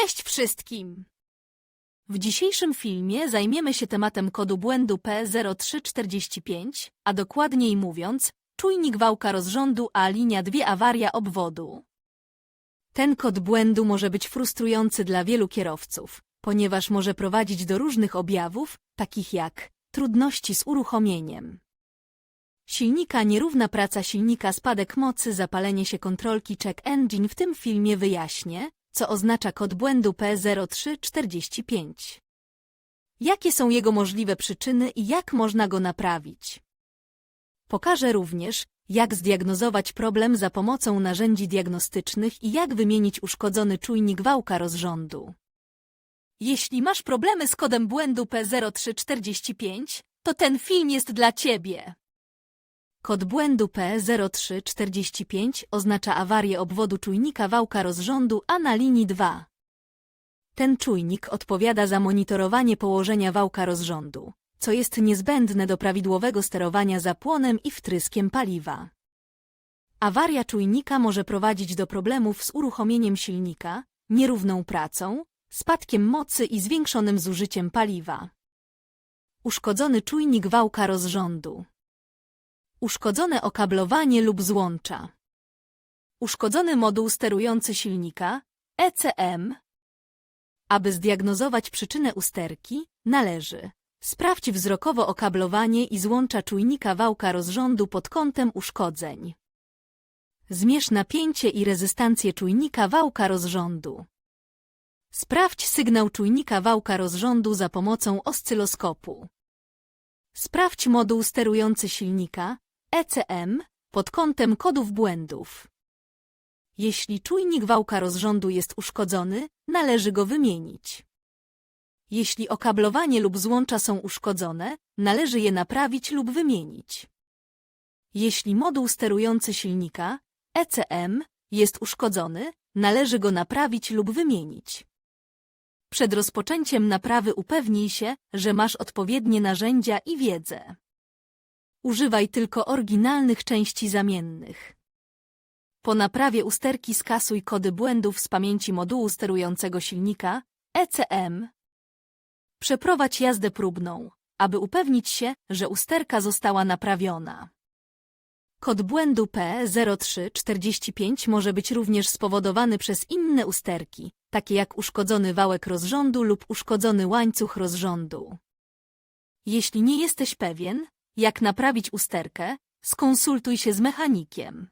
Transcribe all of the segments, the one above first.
Cześć wszystkim! W dzisiejszym filmie zajmiemy się tematem kodu błędu P0345, a dokładniej mówiąc, czujnik wałka rozrządu A linia 2 awaria obwodu. Ten kod błędu może być frustrujący dla wielu kierowców, ponieważ może prowadzić do różnych objawów, takich jak trudności z uruchomieniem. Silnika, nierówna praca silnika, spadek mocy, zapalenie się kontrolki check engine w tym filmie wyjaśnię, co oznacza kod błędu P0345. Jakie są jego możliwe przyczyny i jak można go naprawić? Pokażę również, jak zdiagnozować problem za pomocą narzędzi diagnostycznych i jak wymienić uszkodzony czujnik wałka rozrządu. Jeśli masz problemy z kodem błędu P0345, to ten film jest dla Ciebie. Kod błędu P0345 oznacza awarię obwodu czujnika wałka rozrządu A na linii 2. Ten czujnik odpowiada za monitorowanie położenia wałka rozrządu, co jest niezbędne do prawidłowego sterowania zapłonem i wtryskiem paliwa. Awaria czujnika może prowadzić do problemów z uruchomieniem silnika, nierówną pracą, spadkiem mocy i zwiększonym zużyciem paliwa. Uszkodzony czujnik wałka rozrządu. Uszkodzone okablowanie lub złącza. Uszkodzony moduł sterujący silnika, ECM. Aby zdiagnozować przyczynę usterki, należy sprawdź wzrokowo okablowanie i złącza czujnika wałka rozrządu pod kątem uszkodzeń. Zmierz napięcie i rezystancję czujnika wałka rozrządu. Sprawdź sygnał czujnika wałka rozrządu za pomocą oscyloskopu. Sprawdź moduł sterujący silnika, ECM, pod kątem kodów błędów. Jeśli czujnik wałka rozrządu jest uszkodzony, należy go wymienić. Jeśli okablowanie lub złącza są uszkodzone, należy je naprawić lub wymienić. Jeśli moduł sterujący silnika, ECM, jest uszkodzony, należy go naprawić lub wymienić. Przed rozpoczęciem naprawy upewnij się, że masz odpowiednie narzędzia i wiedzę. Używaj tylko oryginalnych części zamiennych. Po naprawie usterki skasuj kody błędów z pamięci modułu sterującego silnika ECM. Przeprowadź jazdę próbną, aby upewnić się, że usterka została naprawiona. Kod błędu P0345 może być również spowodowany przez inne usterki, takie jak uszkodzony wałek rozrządu lub uszkodzony łańcuch rozrządu. Jeśli nie jesteś pewien, jak naprawić usterkę, skonsultuj się z mechanikiem.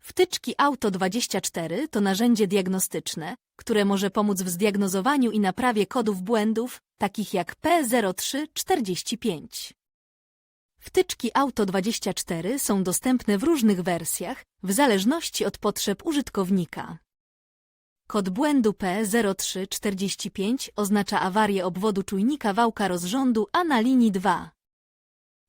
Wtyczki Auto24 to narzędzie diagnostyczne, które może pomóc w zdiagnozowaniu i naprawie kodów błędów, takich jak P0345. Wtyczki Auto24 są dostępne w różnych wersjach, w zależności od potrzeb użytkownika. Kod błędu P0345 oznacza awarię obwodu czujnika wałka rozrządu A na linii 2.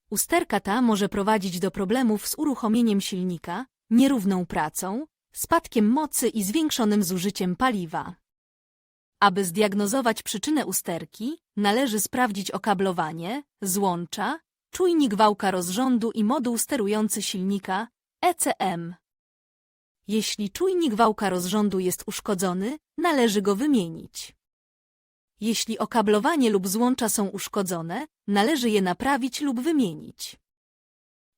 Usterka ta może prowadzić do problemów z uruchomieniem silnika, nierówną pracą, spadkiem mocy i zwiększonym zużyciem paliwa. Aby zdiagnozować przyczynę usterki, należy sprawdzić okablowanie, złącza, czujnik wałka rozrządu i moduł sterujący silnika ECM. Jeśli czujnik wałka rozrządu jest uszkodzony, należy go wymienić. Jeśli okablowanie lub złącza są uszkodzone, należy je naprawić lub wymienić.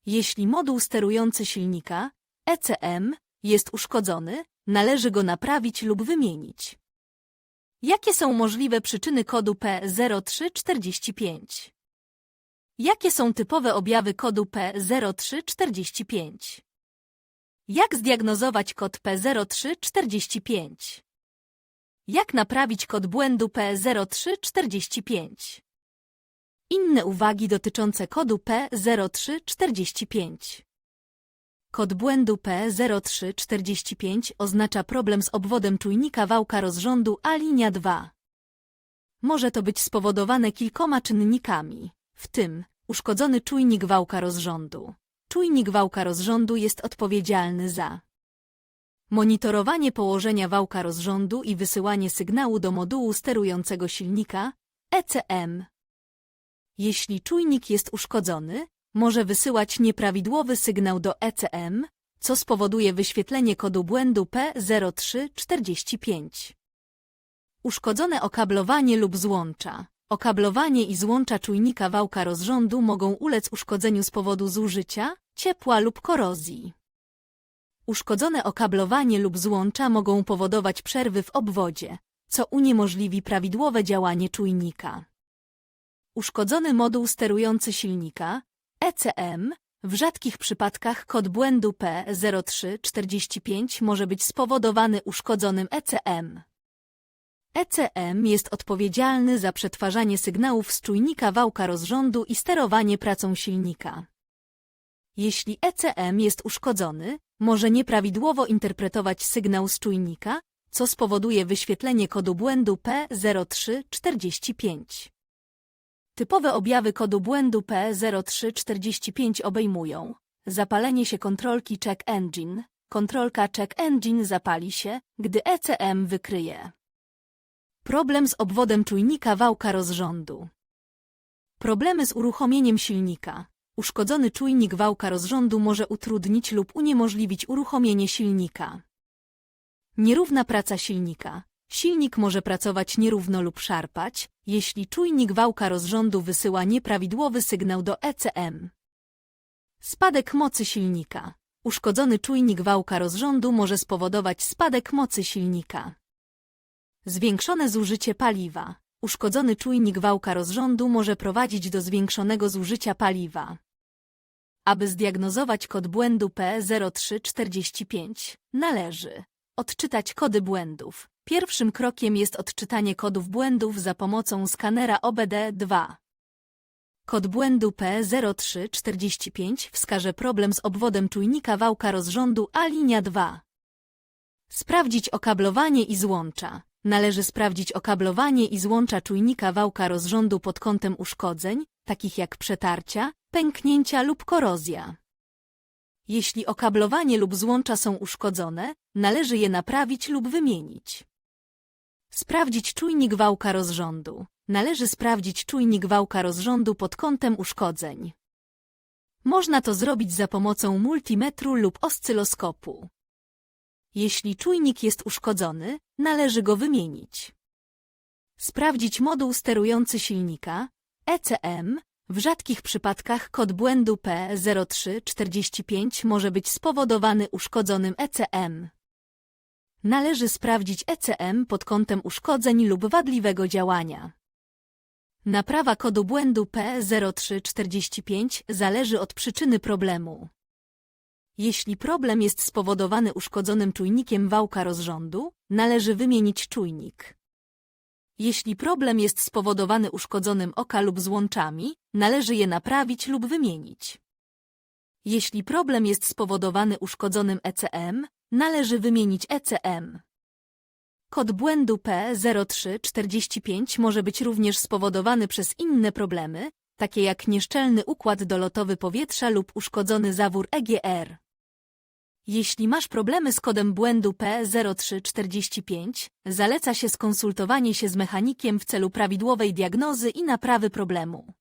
Jeśli moduł sterujący silnika ECM jest uszkodzony, należy go naprawić lub wymienić. Jakie są możliwe przyczyny kodu P0345? Jakie są typowe objawy kodu P0345? Jak zdiagnozować kod P0345? Jak naprawić kod błędu P0345? Inne uwagi dotyczące kodu P0345. Kod błędu P0345 oznacza problem z obwodem czujnika wałka rozrządu A linia 2. Może to być spowodowane kilkoma czynnikami, w tym uszkodzony czujnik wałka rozrządu. Czujnik wałka rozrządu jest odpowiedzialny za monitorowanie położenia wałka rozrządu i wysyłanie sygnału do modułu sterującego silnika ECM. Jeśli czujnik jest uszkodzony, może wysyłać nieprawidłowy sygnał do ECM, co spowoduje wyświetlenie kodu błędu P0345. Uszkodzone okablowanie lub złącza. Okablowanie i złącza czujnika wałka rozrządu mogą ulec uszkodzeniu z powodu zużycia, ciepła lub korozji. Uszkodzone okablowanie lub złącza mogą powodować przerwy w obwodzie, co uniemożliwi prawidłowe działanie czujnika. Uszkodzony moduł sterujący silnika ECM w rzadkich przypadkach kod błędu P0345 może być spowodowany uszkodzonym ECM. ECM jest odpowiedzialny za przetwarzanie sygnałów z czujnika wałka rozrządu i sterowanie pracą silnika. Jeśli ECM jest uszkodzony, może nieprawidłowo interpretować sygnał z czujnika, co spowoduje wyświetlenie kodu błędu P0345. Typowe objawy kodu błędu P0345 obejmują zapalenie się kontrolki check engine. Kontrolka check engine zapali się, gdy ECM wykryje. Problem z obwodem czujnika wałka rozrządu. Problemy z uruchomieniem silnika. Uszkodzony czujnik wałka rozrządu może utrudnić lub uniemożliwić uruchomienie silnika. Nierówna praca silnika. Silnik może pracować nierówno lub szarpać, jeśli czujnik wałka rozrządu wysyła nieprawidłowy sygnał do ECM. Spadek mocy silnika. Uszkodzony czujnik wałka rozrządu może spowodować spadek mocy silnika. Zwiększone zużycie paliwa. Uszkodzony czujnik wałka rozrządu może prowadzić do zwiększonego zużycia paliwa. Aby zdiagnozować kod błędu P0345, należy odczytać kody błędów. Pierwszym krokiem jest odczytanie kodów błędów za pomocą skanera OBD2. Kod błędu P0345 wskaże problem z obwodem czujnika wałka rozrządu A linia 2. Sprawdzić okablowanie i złącza. Należy sprawdzić okablowanie i złącza czujnika wałka rozrządu pod kątem uszkodzeń, takich jak przetarcia, pęknięcia lub korozja. Jeśli okablowanie lub złącza są uszkodzone, należy je naprawić lub wymienić. Sprawdzić czujnik wałka rozrządu. Należy sprawdzić czujnik wałka rozrządu pod kątem uszkodzeń. Można to zrobić za pomocą multimetru lub oscyloskopu. Jeśli czujnik jest uszkodzony, należy go wymienić. Sprawdzić moduł sterujący silnika ECM. W rzadkich przypadkach kod błędu P0345 może być spowodowany uszkodzonym ECM. Należy sprawdzić ECM pod kątem uszkodzeń lub wadliwego działania. Naprawa kodu błędu P0345 zależy od przyczyny problemu. Jeśli problem jest spowodowany uszkodzonym czujnikiem wałka rozrządu, należy wymienić czujnik. Jeśli problem jest spowodowany uszkodzonym oka lub złączami, należy je naprawić lub wymienić. Jeśli problem jest spowodowany uszkodzonym ECM, należy wymienić ECM. Kod błędu P0345 może być również spowodowany przez inne problemy, takie jak nieszczelny układ dolotowy powietrza lub uszkodzony zawór EGR. Jeśli masz problemy z kodem błędu P0345, zaleca się skonsultowanie się z mechanikiem w celu prawidłowej diagnozy i naprawy problemu.